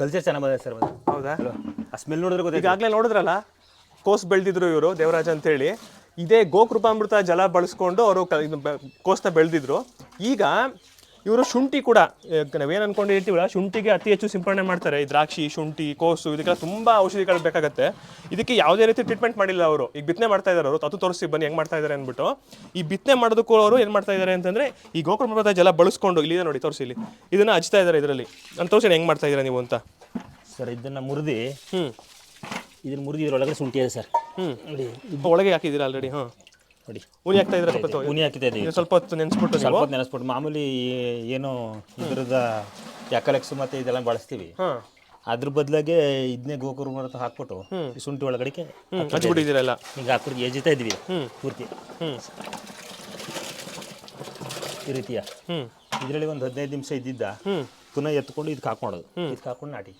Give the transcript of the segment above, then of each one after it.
Culture ಚೆನ್ನಾಗಿ ಬಂದಿದೆ sir ಅದು ಹೌದಾ? ಆ ಸ್ಮೆಲ್ ನೋಡಿದ್ರೆ ಗೊತ್ತಿಲ್ಲ ಈಗಾಗಲೇ ನೋಡಿದ್ರಲ್ಲ ಕೋಸ್ ಬೆಳೆದಿದ್ರು ಇವರು ದೇವರಾಜ್ ಅಂತೇಳಿ. ಇದೇ ಗೋಕೃಪಾಮೃತ ಜಲ ಬಳಸ್ಕೊಂಡು ಅವರು ಕೋಸ್ನ ಬೆಳೆದಿದ್ರು. ಈಗ ಇವರು ಶುಂಠಿ ಕೂಡ ನಾವೇನು ಅನ್ಕೊಂಡಿರ್ತೀವಲ್ಲ ಶುಂಠಿಗೆ ಅತಿ ಹೆಚ್ಚು ಸಿಂಪಡಣೆ ಮಾಡ್ತಾರೆ. ಈ ದ್ರಾಕ್ಷಿ ಶುಂಠಿ ಕೋಸು ಇದಕ್ಕೆಲ್ಲ ತುಂಬ ಔಷಧಿಗಳು ಬೇಕಾಗುತ್ತೆ. ಇದಕ್ಕೆ ಯಾವುದೇ ರೀತಿ ಟ್ರೀಟ್ಮೆಂಟ್ ಮಾಡಿಲ್ಲ ಅವರು. ಈಗ ಬಿತ್ತನೆ ಮಾಡ್ತಾ ಇದ್ದಾರೆ ಅವರು. ಅದು ತೋರಿಸಿ ಬನ್ನಿ ಹೆಂಗೆ ಮಾಡ್ತಾ ಇದ್ದಾರೆ ಅಂದ್ಬಿಟ್ಟು. ಈ ಬಿತ್ತನೆ ಮಾಡೋದಕ್ಕೂ ಅವರು ಏನು ಮಾಡ್ತಾ ಇದ್ದಾರೆ ಅಂತಂದರೆ ಈ ಗೋಕೃಪಾಮೃತ ಜಲ ಬಳಸ್ಕೊಂಡು ಇಲ್ಲಿದೆ ನೋಡಿ ತೋರಿಸಿ ಇಲ್ಲಿ. ಇದನ್ನು ಹಚ್ತಾ ಇದ್ದಾರೆ ಇದರಲ್ಲಿ. ನಾನು ತೋರಿಸಿ ಹೆಂಗೆ ಮಾಡ್ತಾ ಇದ್ದೀರಾ ನೀವು ಅಂತ. ಸರ್ ಇದನ್ನು ಮುರಿದು ಹ್ಞೂ ಇದನ್ನು ಮುರಿದು ಇದ್ರೊಳಗಡೆ ಶುಂಠಿ ಇದೆ ಸರ್. ಹ್ಞೂ ನೋಡಿ. ಒಳಗೆ ಹಾಕಿದ್ದೀರಾ ಆಲ್ರೆಡಿ ಹಾಂ. ನೋಡಿ. ಉನಿ ಹಾಕ್ತಾ ಇದ್ರೆ ಸ್ವಲ್ಪ. ಉನಿ ಹಾಕಿತಾ ಇದೀವಿ ಇದು ಸ್ವಲ್ಪ ಹೊತ್ತು ನೆನೆಸ್ಬಿಟ್ಟು ಸ್ವಲ್ಪ ಹೊತ್ತು ನೆನೆಸ್ಬಿಟ್ಟು ಮಾಮೂಲಿ ಏನು ಇದ್ರದ ಯಾಕಲೆಕ್ಸ್ ಮತ್ತೆ ಇದೆಲ್ಲ ಬಳಸ್ತೀವಿ. ಅದ್ರ ಬದಲಾಗೆ ಇದನ್ನೇ ಗೋಕುರು ಮರ ಹಾಕ್ಬಿಟ್ಟು ಶುಂಠಿ ಒಳಗಡೆಗೆ ಹ್ಞೂ ಈಗ ಹಾಕ್ಬಿಟ್ಟು ಎಜಿತಾ ಇದೀವಿ ಪೂರ್ತಿ. ಈ ರೀತಿಯ. ಇದರಲ್ಲಿ ಒಂದು ಹದಿನೈದು ನಿಮಿಷ ಇದ್ದಿದ್ದ ಪುನಃ ಎತ್ಕೊಂಡು ಇದಕ್ಕೆ ಹಾಕ್ಕೊಳೋದು ಇದಕ್ಕೆ ಹಾಕೊಂಡು ನಾಟಿ.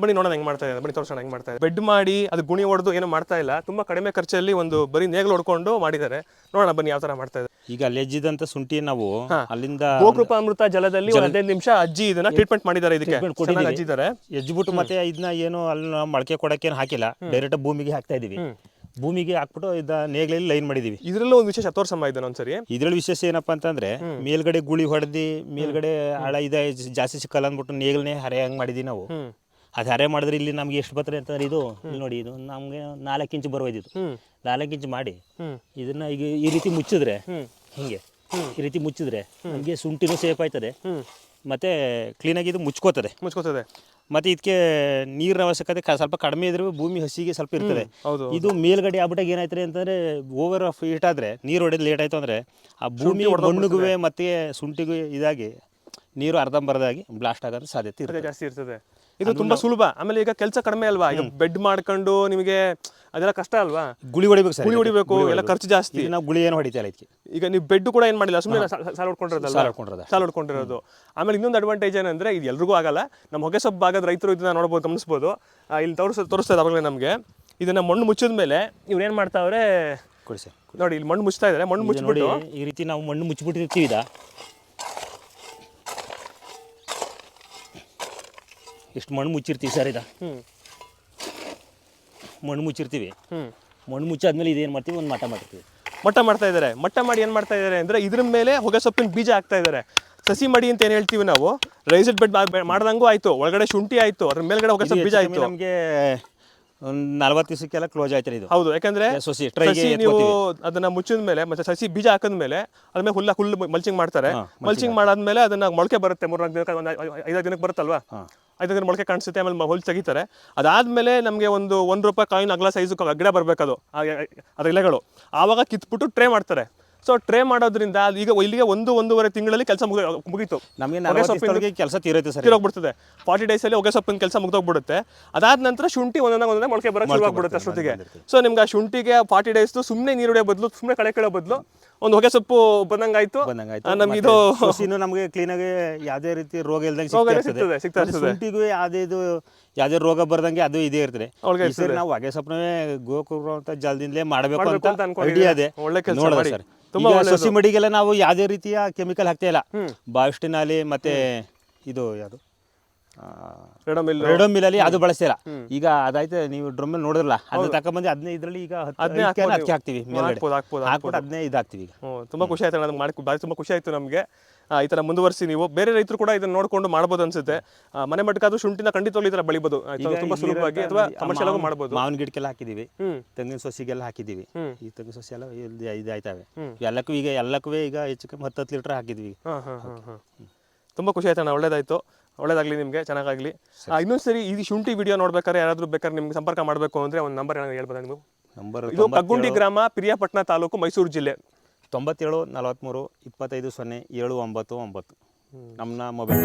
ಬನ್ನಿ ನೋಡೋಣ ಹೆಂಗ್ ಮಾಡ್ತಾ ಇದೆ ಬನ್ನಿ ತೋರಿಸೋಣ ಹೆಂಗ್ ಮಾಡ್ತಾ ಇದೆ. ಬೆಡ್ ಮಾಡಿ ಅದು ಗುಣಿ ಹೊಡೆದು ಏನು ಮಾಡ್ತಾ ಇಲ್ಲ. ತುಂಬಾ ಕಡಿಮೆ ಖರ್ಚಲ್ಲಿ ಒಂದು ಬರೀ ನೇಗ್ಲು ಹೊಡ್ಕೊಂಡು ಮಾಡಿದ್ದಾರೆ. ನೋಡೋಣ ಬನ್ನಿ ಯಾವ ತರ ಮಾಡ್ತಾ ಇದೆ. ಈಗ ಅಲ್ಲಿ ಎಜ್ಜಿದಂತ ಶುಂಠಿ ನಾವು ಅಲ್ಲಿಂದ ಗೋಕೃಪಾಮೃತ ಜಲದಲ್ಲಿ ಒಂದು ಹದಿನೈದು ನಿಮಿಷ ಅಜ್ಜಿ ಇದನ್ನ ಟ್ರೀಟ್ಮೆಂಟ್ ಮಾಡಿದ್ದಾರೆ ಇದಕ್ಕೆ. ಚೆನ್ನಾಗಿ. ಅಜ್ಜಿದ್ದಾರೆ. ಎಜ್ಜಿಬಿಟ್ಟು ಮತ್ತೆ ಇದನ್ನ ಏನು ಅಲ್ಲಿ ಮೊಳಕೆ ಕೊಡಕ್ಕೇನು ಹಾಕಿಲ್ಲ. ಡೈರೆಕ್ಟ್ ಭೂಮಿಗೆ ಹಾಕ್ತಾ ಇದೀವಿ ಭೂಮಿಗೆ ಹಾಕ್ಬಿಟ್ಟು ಇದ ನೇಗ್ಲಲ್ಲಿ ಲೈನ್ ಮಾಡಿದೀವಿ ಇದ್ರಲ್ಲೂ ಒಂದು ವಿಶೇಷ ತೋರ್ಸಮ್ಮ ಇದನ್ನ ಒಂದ್ಸರಿ ಇದ್ರಲ್ಲಿ ವಿಶೇಷ ಏನಪ್ಪಾ ಅಂತಂದ್ರೆ ಮೇಲ್ಗಡೆ ಗುಳಿ ಹೊಡೆದಿ ಮೇಲ್ಗಡೆ ಹಳ ಇದ ಜಾಸ್ತಿ ಸಿಕ್ಕಲ್ಲ ಅಂದ್ಬಿಟ್ಟು ನೇಗ್ಲನೇ ಹರೆ ಹಂಗ್ ಮಾಡಿದೀವಿ ನಾವು. ಅದು ಹರೆ ಮಾಡಿದ್ರೆ ಇಲ್ಲಿ ನಮ್ಗೆ ಎಷ್ಟು ಬರ್ತದೆ ಅಂತಂದ್ರೆ ಇದು ಇಲ್ಲಿ ನೋಡಿ ಇದು ನಮ್ಗೆ ನಾಲ್ಕು ಇಂಚು ಬರೋದಿತ್ತು ನಾಲ್ಕು ಇಂಚು ಮಾಡಿ. ಇದನ್ನ ಈಗ ಈ ರೀತಿ ಮುಚ್ಚಿದ್ರೆ ಹಿಂಗೆ. ಈ ರೀತಿ ಮುಚ್ಚಿದ್ರೆ ನಮಗೆ ಶುಂಠಿನೂ ಸೇಫ್ ಆಯ್ತದೆ. ಮತ್ತೆ ಮತ್ತೆ ಕ್ಲೀನಾಗಿ ಇದು ಮುಚ್ಕೋತದೆ. ಮುಚ್ಕೋತದೆ. ಮತ್ತೆ ಇದಕ್ಕೆ ನೀರಿನ ಅವಶ್ಯಕತೆ ಸ್ವಲ್ಪ ಕಡಿಮೆ ಇದ್ರೂ ಭೂಮಿ ಹಸಿಗೆ ಸ್ವಲ್ಪ ಇರ್ತದೆ. ಇದು ಮೇಲ್ಗಡೆ ಆಗ್ಬಿಟ್ಟಾಗ ಏನಾಯ್ತದೆ ಅಂತಂದ್ರೆ ಓವರ್ ಆಫ್ ಹೀಟ್ ಆದ್ರೆ ನೀರು ಹೊಡೆದು ಲೇಟ್ ಆಯ್ತು ಅಂದ್ರೆ ಆ ಭೂಮಿ ಮಣ್ಣುಗುವೆ ಮತ್ತೆ ಶುಂಠಿಗೂ ಇದಾಗಿ ನೀರು ಅರ್ಧಂಬರ್ದಾಗಿ ಬ್ಲಾಸ್ಟ್ ಆಗೋದು ಸಾಧ್ಯತೆ ಇರ್ತದೆ. ಜಾಸ್ತಿ ಇರ್ತದೆ. ಇದು ತುಂಬಾ ಸುಲಭ. ಆಮೇಲೆ ಈಗ ಕೆಲಸ ಕಡಿಮೆ ಅಲ್ವಾ? ಈಗ ಬೆಡ್ ಮಾಡ್ಕೊಂಡು ನಿಮಗೆ ಅದೆಲ್ಲ ಕಷ್ಟ ಅಲ್ವಾ? ಗುಳಿ ಹೊಡಿಬೇಕು ಸರ್ ಗುಳಿ ಹೊಡಿಬೇಕು ಎಲ್ಲ ಖರ್ಚು ಜಾಸ್ತಿ. ನಾವು ಗುಳಿ ಏನು ಹೊಡಿತೀಯಲ್ಲ ಇದಕ್ಕೆ. ಈಗ ನೀವು ಬೆಡ್ ಕೂಡ ಏನು ಮಾಡಿಲ್ಲ ಸುಮ್ಮನೆ ಸಾಲ ಹೊಡ್ಕೊಂಡಿರೋದಲ್ಲ ಸಾಲ ಹೊಡ್ಕೊಂಡಿರೋದು. ಸಾಲ ಹೊಡ್ಕೊಂಡಿರೋದು ಆಮೇಲೆ ಇನ್ನೊಂದು ಅಡ್ವಾಂಟೇಜ್ ಏನಂದ್ರೆ ಇದು ಎಲ್ರಿಗೂ ಆಗಲ್ಲ. ನಮ್ಮ ಹೊಗೆ ಸೊಪ್ಪು ಭಾಗದ ರೈತರು ಇದನ್ನ ನೋಡ್ಬೋದು ಗಮನಿಸ್ಬೋದು. ಇಲ್ಲಿ ತೋರಿಸ ತೋರಿಸ್ತಾ ಅವಾಗಲೇ ನಮಗೆ. ಇದನ್ನ ಮಣ್ಣು ಮುಚ್ಚಿದ ಮೇಲೆ ಇವ್ರು ಏನು ಮಾಡ್ತಾವ್ರೆ? ಕೊಡಿ ಸರ್ ನೋಡಿ ಇಲ್ಲಿ ಮಣ್ಣು ಮುಚ್ತಾ ಇದ್ದಾರೆ ಮಣ್ಣು ಮುಚ್ಚಿಬಿಟ್ಟು ಈ ರೀತಿ ನಾವು ಮಣ್ಣು ಮುಚ್ಚಿಬಿಟ್ಟಿರ್ತೀವಿ ಇದ ಎಷ್ಟು ಮಣ್ಣು ಮುಚ್ಚಿರ್ತೀವಿ ಸರ್ ಇದ? ಮಣ್ಣು ಮುಚ್ಚಿರ್ತೀವಿ. ಮಣ್ಣು ಮುಚ್ಚಾದ್ಮೇಲೆ ಇದೇನು ಮಾಡ್ತೀವಿ? ಒಂದು ಮಠ ಮಾಡ್ತೀವಿ. ಮಟ್ಟ ಮಾಡ್ತಾ ಇದ್ದಾರೆ ಮಟ್ಟ ಮಾಡಿ ಏನು ಮಾಡ್ತಾ ಇದ್ದಾರೆ ಅಂದ್ರೆ ಇದ್ರ ಮೇಲೆ ಹೊಗೆ ಸೊಪ್ಪಿನ ಬೀಜ ಹಾಕ್ತಾ ಇದ್ದಾರೆ ಸಸಿ ಮಡಿ ಅಂತ ಏನು ಹೇಳ್ತೀವಿ ನಾವು? ರೈಸ್ಡ್ ಬೆಡ್ ಮಾಡ್ದಂಗೂ ಆಯ್ತು. ಒಳಗಡೆ ಶುಂಠಿ ಆಯ್ತು. ಅದ್ರ ಮೇಲ್ಗಡೆ ಹೊಗೆ ಸೊಪ್ಪು ಬೀಜ ಆಯ್ತು. ನಮಗೆ ಒಂದು ನಲ್ವತ್ತು ದಿವಸಕ್ಕೆಲ್ಲ ಕ್ಲೋಸ್ ಆಯ್ತಾರೆ ಇದು. ಹೌದು. ಯಾಕಂದ್ರೆ ಸಸಿ ನೀವು ಅದನ್ನ ಮುಚ್ಚಿದ ಮೇಲೆ ಮತ್ತೆ ಸಸಿ ಬೀಜ ಹಾಕಿದ್ಮೇಲೆ ಅದ್ಮೇಲೆ ಹುಲ್ಲ ಹುಲ್ಲು ಮಲ್ಚಿಂಗ್ ಮಾಡ್ತಾರೆ. ಮಲ್ಚಿಂಗ್ ಮಾಡಾದ್ಮೇಲೆ ಅದನ್ನ ಮೊಳಕೆ ಬರುತ್ತೆ. ಮೂರ್ನಾಲ್ಕು ದಿನಕ್ಕೆ ಒಂದು ಐದಾರು ದಿನಕ್ಕೆ ಬರುತ್ತಲ್ವಾ? ಐದು ದಿನ ಮೊಳಕೆ ಕಾಣಿಸುತ್ತೆ, ಆಮೇಲೆ ಹುಲ್ಲು ತೆಗಿತಾರೆ. ಅದಾದ್ಮೇಲೆ ನಮಗೆ ಒಂದು ಒಂದು ರೂಪಾಯಿ ಕಾಯಿನ್ ಅಗಲ ಸೈಜ್ ಗಿಡ ಬರಬೇಕದು ಅದರ ಎಲೆಗಳು ಆವಾಗ ಕಿತ್ಬಿಟ್ಟು ಟ್ರೇ ಮಾಡ್ತಾರೆ. ಸೊ ಟ್ರೇ ಮಾಡೋದ್ರಿಂದ ಅದು ಈಗ ಇಲ್ಲಿಗೆ ಒಂದು ಒಂದೂವರೆ ತಿಂಗಳಲ್ಲಿ ಕೆಲಸ ಮುಗೀತು. ನಮಗೆ ಕೆಲಸ ತೀರೈತೆ ಸರ್ ತೀರೋಗ್ಬಿಡ್ತದೆ. ಫಾರ್ಟಿ ಡೇಸ್ ಅಲ್ಲಿ ಹೊಗೆ ಸೊಪ್ಪಿನ ಕೆಲಸ ಮುಗ್ದೋಗ್ಬಿಡುತ್ತೆ. ಅದಾದ ನಂತರ ಶುಂಠಿ ಒಂದೊಂದಾಗ ಒಂದೊಂದೇ ಮೊಳಕೆ ಬರೋಕೆ ಶುರುವಾಗ್ಬಿಡುತ್ತೆ ಅಷ್ಟೊತ್ತಿಗೆ ಸೊ ನಿಮ್ಗೆ ಆ ಶುಂಠಿಗೆ ಫಾರ್ಟಿ ಡೇಸ್ ಸುಮ್ಮನೆ ನೀರು ಹೊಡೆಯೋ ಬದಲು ಸುಮ್ಮನೆ ಕಳೆ ಕೇಳೋ ಬದಲು ಒಂದು ಹೊಗೆ ಸೊಪ್ಪು ಬಂದಂಗಾಯ್ತು. ನಮ್ಗೆ ಇದು ಸೊಸಿನೂ ನಮಗೆ ಕ್ಲೀನಾಗಿ ಯಾವುದೇ ರೀತಿ ರೋಗ ಇಲ್ದಂಗೆ ಸಿಗ್ತಾ ಇರ್ತದೆ. ಶುಂಠಿಗೂ ಯಾವುದೇ ಇದು ಯಾವುದೇ ರೋಗ ಬರ್ದಂಗೆ ಅದು ಇದೇ ಇರ್ತದೆ. ಒಳಗೆ ಈ ಸರಿ ನಾವು ಹೊಗೆ ಸ್ವಪ್ನವೇ ಗೋಕುರು ಅಂತ ಜಲ್ದಿಂದಲೇ ಮಾಡಬೇಕು ಅಂತ ಒಳ್ಳೆ ಕೆಲ್ಸ ನೋಡೋಣ ಮಾಡಿ. ಸರ್. ತುಂಬಾ ಈಗ ಸಸಿ ಮಡಿಗೆಲ್ಲ ನಾವು ಯಾವ್ದೇ ರೀತಿಯ ಕೆಮಿಕಲ್ ಹಾಕ್ತಾ ಇಲ್ಲ. ಬಾಯಿಸ್ಟಿನಲ್ಲಿ ಮತ್ತೆ ಇದು ಯಾವುದು? ರೆಡಮಿಲ್ ರೆಡೋಮಿಲ್ ಅಲ್ಲಿ ಅದು ಬಳಸಿಲ್ಲ ಈಗ ಅದಾಯ್ತು ನೀವು ಡ್ರಮ್ ಮೇಲೆ ನೋಡಿದ್ರಲ್ಲ ಅದನ್ನ ತಕ್ಕ ಅದನ್ನೇ ಇದರಲ್ಲಿ ಈಗ ಅದಕ್ಕೆ ಹಾಕ್ತೀವಿ ಹಾಕ್ಬಿಟ್ಟು ಅದನ್ನೇ ಈಗ. ತುಂಬಾ ಖುಷಿ ಆಯ್ತು ನಮ್ಗೆ ಮಾಡಿ ಬಾರಿ ತುಂಬಾ ಖುಷಿ ಆಯ್ತು ನಮಗೆ. ಈ ತರ ಮುಂದುವರಿಸಿ ನೀವು. ಬೇರೆ ರೈತರು ಕೂಡ ಇದನ್ನ ನೋಡ್ಕೊಂಡು ಮಾಡಬಹುದು ಅನ್ಸುತ್ತೆ. ಮನೆ ಮಟ್ಟಕ್ಕಾದ್ರೂ ಶುಂಠಿನ ಖಂಡಿತವಾಗ್ಲೂ ಈ ತರ ಬೆಳಿಬೋದು. ತುಂಬಾ ಸುಲಭವಾಗಿ ಅಥವಾ ಕಮರ್ಷಿಯಲ್ ಆಗಿ ಮಾಡ್ಬೋದು. ಮಾವಿನ ಗಿಡಕ್ಕೆಲ್ಲ ಹಾಕಿದೀವಿ. ತೆಂಗಿನ ಸಸಿಗೆಲ್ಲ ಹಾಕಿದೀವಿ. ಈ ತೆಂಗಿನ ಸೊಸಿ ಎಲ್ಲ ಇದಾಯ್ತವೆ. ಎಲ್ಲಕ್ಕೂ ಈಗ ಎಲ್ಲಕ್ಕೂ ಈಗ ಹೆಚ್ಚು ಕಮ್ಮಿ ಹತ್ತು ಲೀಟ್ರ್ ಹಾಕಿದ್ವಿ ತುಂಬಾ ಖುಷಿ ಆಯ್ತಣ್ಣ ಒಳ್ಳೇದಾಯ್ತು. ಒಳ್ಳೇದಾಗ್ಲಿ ನಿಮಗೆ ಚೆನ್ನಾಗಾಗಲಿ. ಇನ್ನೊಂದು ಇನ್ನೊಂದ್ ಸರಿ ಈ ಶುಂಠಿ ವಿಡಿಯೋ ನೋಡ್ಬೇಕಾದ್ರೆ ಯಾರಾದರೂ ಬೇಕಾದ್ರೆ ನಿಮ್ಗೆ ಸಂಪರ್ಕ ಮಾಡಬೇಕು ಅಂದ್ರೆ ಒಂದು ನಂಬರ್ ಏನಾದ್ರು ಹೇಳ್ಬೋದಾ ನೀವು? ನಂಬರ್ ಇದು ಕಗ್ಗುಂಡಿ ಗ್ರಾಮ ಪಿರಿಯಾಪಟ್ಟಣ ತಾಲೂಕು ಮೈಸೂರು ಜಿಲ್ಲೆ. ತೊಂಬತ್ತೇಳು ನಲವತ್ತ್ಮೂರು ಇಪ್ಪತ್ತೈದು ಸೊನ್ನೆ ಏಳು ಒಂಬತ್ತು ಒಂಬತ್ತು. ನಮ್ಮ ಮೊಬೈಲ್